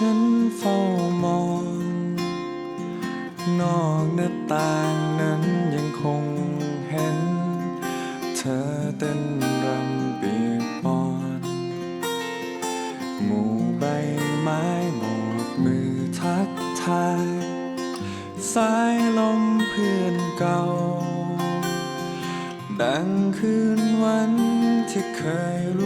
ฉันเฝ้ามอง นอกหน้าต่างนั้นยังคงเห็น เธอเต้นรำเปียกปอน หมู่ใบไม้โบกมือทักทายสายลมเพื่อนเก่า ดังคืนวันที่เคยรู้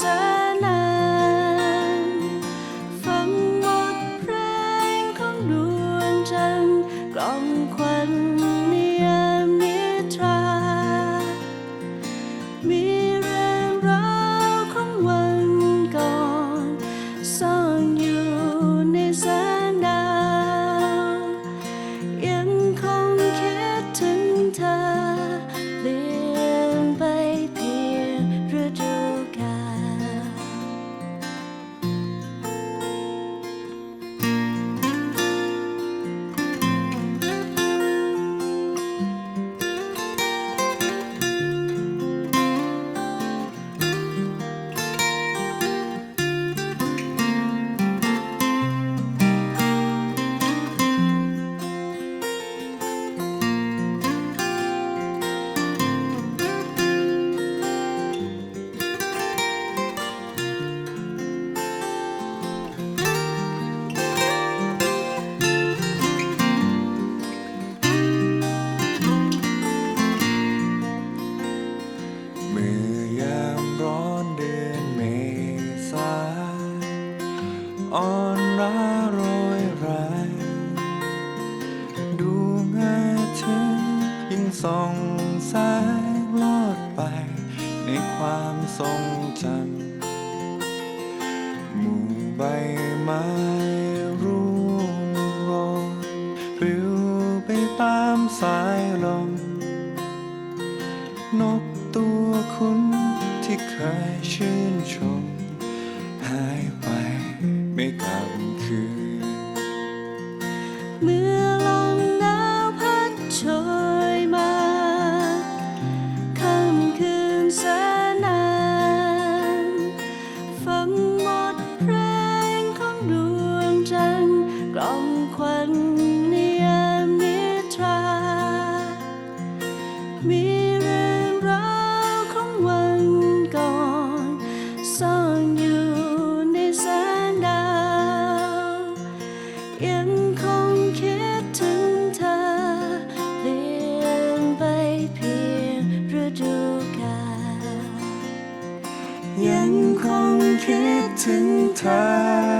สนานฟังบทเพลงของดวงจันทร์กล่อมควัน อ่อนร้าโรยแรงดวงอาทิตย์ยิ่งส่องแสงลอดไป ในความทรงจำหมู่ใบไม้ร่วงโรยปลิวไปตามสายลม นกตัวคุณที่เคยชื่นชม หายไป ไม่กลับคืน ยังคงคิดถึงเธอ